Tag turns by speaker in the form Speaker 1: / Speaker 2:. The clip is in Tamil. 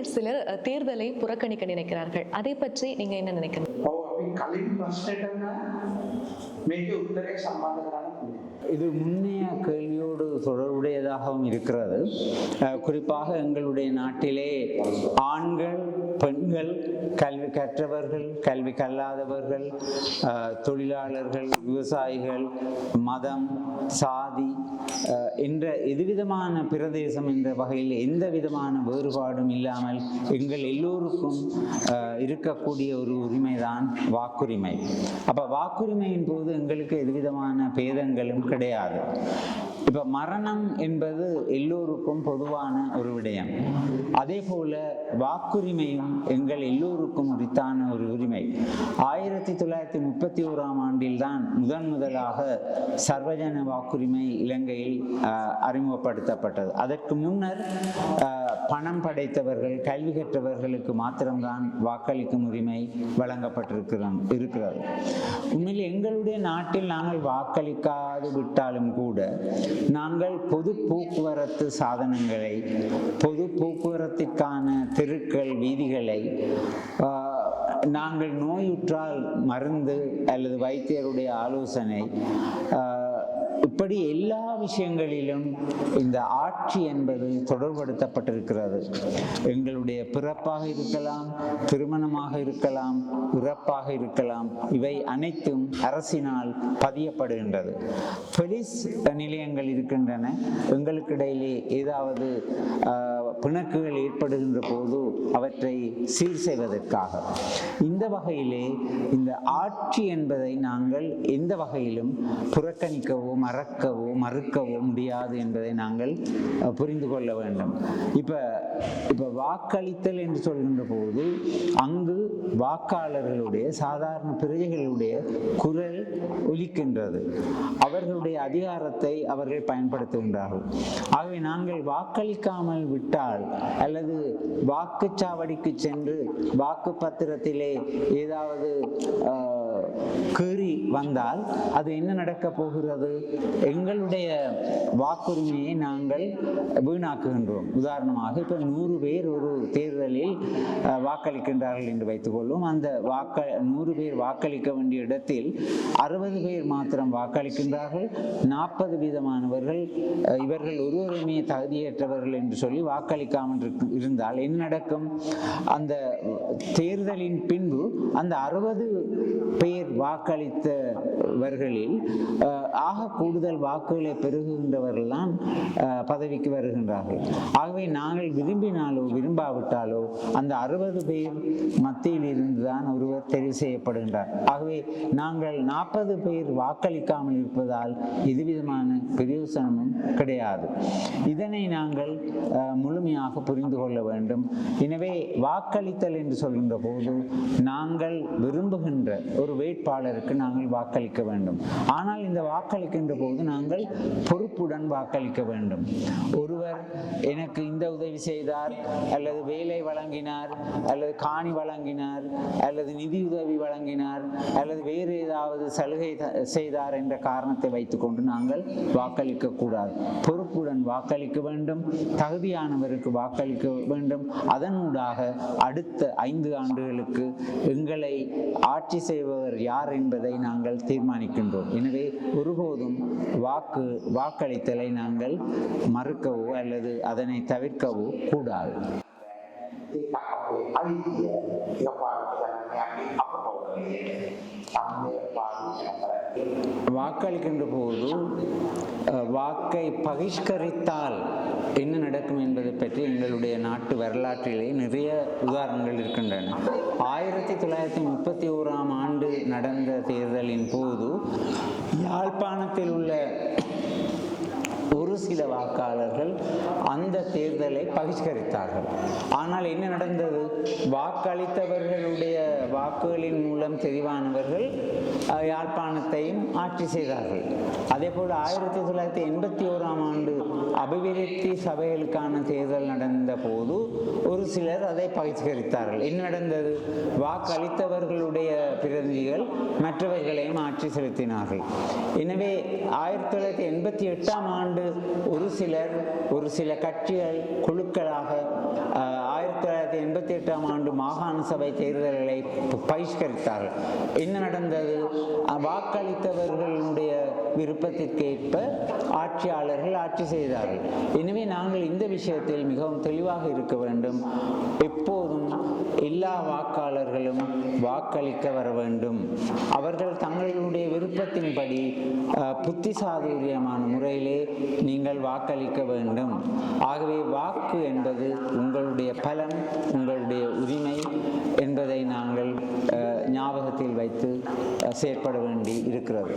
Speaker 1: மக்கள் சிலர் தேர்தலை புறக்கணிக்க நினைக்கிறார்கள். அதை பற்றி நீங்க என்ன நினைக்கிறீங்க?
Speaker 2: இது முன்னைய கேள்வியோடு தொடர்புடையதாகவும் இருக்கிறது. குறிப்பாக எங்களுடைய நாட்டிலே ஆண்கள் பெண்கள் கல்வி கற்றவர்கள் கல்வி கல்லாதவர்கள் தொழிலாளர்கள் விவசாயிகள் மதம் சாதி என்ற எதுவிதமான பிரதேசம் என்ற வகையில் எந்த விதமான வேறுபாடும் இல்லாமல் எங்கள் எல்லோருக்கும் இருக்கக்கூடிய ஒரு உரிமை தான் வாக்குரிமை. அப்போ வாக்குரிமையின் போது எங்களுக்கு எதுவிதமான பேதங்களும் கிடையாது. இப்போ மரணம் என்பது எல்லோருக்கும் பொதுவான ஒரு விடயம். அதே போல வாக்குரிமையும் எங்கள் எல்லோருக்கும் உரித்தான ஒரு உரிமை. ஆயிரத்தி தொள்ளாயிரத்தி முப்பத்தி ஓராம் ஆண்டில் தான் முதன் முதலாக சர்வஜன வாக்குரிமை இலங்கையில் அறிமுகப்படுத்தப்பட்டது. அதற்கு முன்னர் பணம் படைத்தவர்கள் கல்வி கற்றவர்களுக்கு மாத்திரம்தான் வாக்களிக்கும் உரிமை வழங்கப்பட்டிருக்கிறோம் இருக்கிறது. உண்மையில் எங்களுடைய நாட்டில் நாங்கள் வாக்களிக்காது விட்டாலும் கூட நாங்கள் பொது போக்குவரத்து சாதனங்களை பொது போக்குவரத்திற்கான தெருக்கள் வீதிகளை நாங்கள் நோயுற்றால் மருந்து அல்லது வைத்தியருடைய ஆலோசனை இப்படி எல்லா விஷயங்களிலும் இந்த ஆட்சி என்பது தொடர்படுத்தப்பட்டிருக்கிறது எங்களுடைய பிறப்பாக இருக்கலாம் திருமணமாக இருக்கலாம் இறப்பாக இருக்கலாம் இவை அனைத்தும் அரசினால் பதியப்படுகின்றது. போலீஸ் நிலையங்கள் இருக்கின்றன. எங்களுக்கு இடையிலே ஏதாவது ஆஹ், பிணக்குகள் ஏற்படுகின்ற போது அவற்றை சீர் செய்வதற்காக. இந்த வகையிலே இந்த ஆட்சி என்பதை நாங்கள் எந்த வகையிலும் புறக்கணிக்கவோ மறக்கவோ மறுக்கவோ முடியாது என்பதை நாங்கள் புரிந்து கொள்ள வேண்டும். இப்போ இப்போ வாக்களித்தல் என்று சொல்கின்ற போது அங்கு வாக்காளர்களுடைய சாதாரண பிரஜைகளுடைய குரல் ஒலிக்கின்றது. அவர்களுடைய அதிகாரத்தை அவர்கள் பயன்படுத்துகின்றார்கள். ஆகவே நாங்கள் வாக்களிக்காமல் விட்டால் அல்லது வாக்குச்சாவடிக்கு சென்று வாக்கு பத்திரத்திலே ஏதாவது கீறி வந்தால் அது என்ன நடக்கப் போகிறது? எங்களுடைய வாக்குரிமையை நாங்கள் வீணாக்குகின்றோம். உதாரணமாக இப்போ நூறு பேர் ஒரு தேர்தலில் வாக்களிக்கின்றார்கள் என்று வைத்துக்கொள்வோம். அந்த வாக்க நூறு பேர் வாக்களிக்க வேண்டிய இடத்தில் அறுபது பேர் மாத்திரம் வாக்களிக்கின்றார்கள். நாற்பது வீதமானவர்கள் இவர்கள் ஒருவருமே தகுதியற்றவர்கள் என்று சொல்லி வாக்களிக்காமல் இருந்தால் என்ன நடக்கும்? அந்த தேர்தலின் பின்பு அந்த அறுபது பேர் வாக்களித்தவர்களில் ஆக கூடுதல் வாக்குகளை பெறுகின்றவர்கள்தான் தான் பதவிக்கு வருகின்றார்கள். ஆகவே நாங்கள் விரும்பினாலோ விரும்பாவிட்டாலோ அந்த அறுபது பேர் மத்தியில் இருந்துதான் ஒருவர் தெரிவு செய்யப்படுகின்றார். ஆகவே நாங்கள் நாற்பது பேர் பேர் வாக்களிக்காமல் இருப்பதால் எதுவிதமான பிரயோசனமும் கிடையாது. இதனை நாங்கள் முழுமையாக புரிந்து கொள்ள வேண்டும். எனவே வாக்களித்தல் என்று சொல்கின்ற போது நாங்கள் விரும்புகின்ற ஒரு வேட்பாளருக்கு நாங்கள் வாக்களிக்க வேண்டும். ஆனால் இந்த வாக்களிக்கின்ற போது நாங்கள் பொறுப்புடன் வாக்களிக்க வேண்டும். ஒருவர் எனக்கு இந்த உதவி செய்தார் அல்லது வேலை வழங்கினார் அல்லது காணி வழங்கினார் அல்லது நிதியுதவி வழங்கினார் அல்லது வேறு ஏதாவது சலுகை செய்தார் என்ற காரணத்தை வைத்துக்கொண்டு நாங்கள் வாக்களிக்க கூடாது பொறுப்புடன் வாக்களிக்க வேண்டும் தகுதியானவருக்கு வாக்களிக்க வேண்டும். அதனூடாக அடுத்த ஐந்து ஆண்டுகளுக்கு எங்களை ஆட்சி செய்பவர் யார் என்பதை நாங்கள் தீர்மானிக்கின்றோம். எனவே ஒருபோதும் வாக்கு வாக்களித்தலை நாங்கள் மறுக்கவோ அல்லது அதனை தவிர்க்கவோ கூடாது. வாக்களிக்கின்ற போது வாக்கை பகிஷ்கரித்தால் என்ன நடக்கும் என்பதை பற்றி எங்களுடைய நாட்டு வரலாற்றிலே நிறைய உதாரணங்கள் இருக்கின்றன. ஆயிரத்தி தொள்ளாயிரத்தி முப்பத்தி ஓராம் ஆண்டு நடந்த தேர்தலின் போது யாழ்ப்பாணத்தில் உள்ள சில வாக்காளர்கள் அந்த தேர்தலை பகிஷ்கரித்தார்கள். ஆனால் என்ன நடந்தது? வாக்களித்தவர்களுடைய வாக்குகளின் மூலம் தெரிவானவர்கள் யாழ்ப்பாணத்தையும் ஆட்சி செய்தார்கள். அதே போல் ஆயிரத்தி தொள்ளாயிரத்தி எண்பத்தி ஓராம் ஆண்டு அபிவிருத்தி சபைகளுக்கான தேர்தல் நடந்த போது ஒரு சிலர் அதை பகிஷ்கரித்தார்கள். என்ன நடந்தது? வாக்களித்தவர்களுடைய பிரதிநிதிகள் மற்றவர்களையும் ஆட்சி செலுத்தினார்கள். எனவே ஆயிரத்தி தொள்ளாயிரத்தி எண்பத்தி எட்டாம் ஆண்டு ஒரு சிலர் ஒரு சில கட்சிகள் குழுக்களாக ஆயிரத்தி தொள்ளாயிரத்தி எண்பத்தி எட்டாம் ஆண்டு மாகாண சபை தேர்தல்களை பகிஷ்கரித்தார்கள் என்ன நடந்தது? வாக்களித்தவர்களுடைய விருப்பத்திற்கேற்ப ஆட்சியாளர்கள் ஆட்சி செய்தார்கள். எனவே நாங்கள் இந்த விஷயத்தில் மிகவும் தெளிவாக இருக்க வேண்டும். எப்போதும் எல்லா வாக்காளர்களும் வாக்களிக்க வர வேண்டும். அவர்கள் தங்களுடைய விருப்பத்தின்படி அஹ், புத்தி முறையிலே நீங்கள் நீங்கள் வாக்களிக்க வேண்டும். ஆகவே வாக்கு என்பது உங்களுடைய பலம் உங்களுடைய உரிமை என்பதை நாங்கள் அஹ், ஞாபகத்தில் வைத்து செயற்பட வேண்டி இருக்கிறது.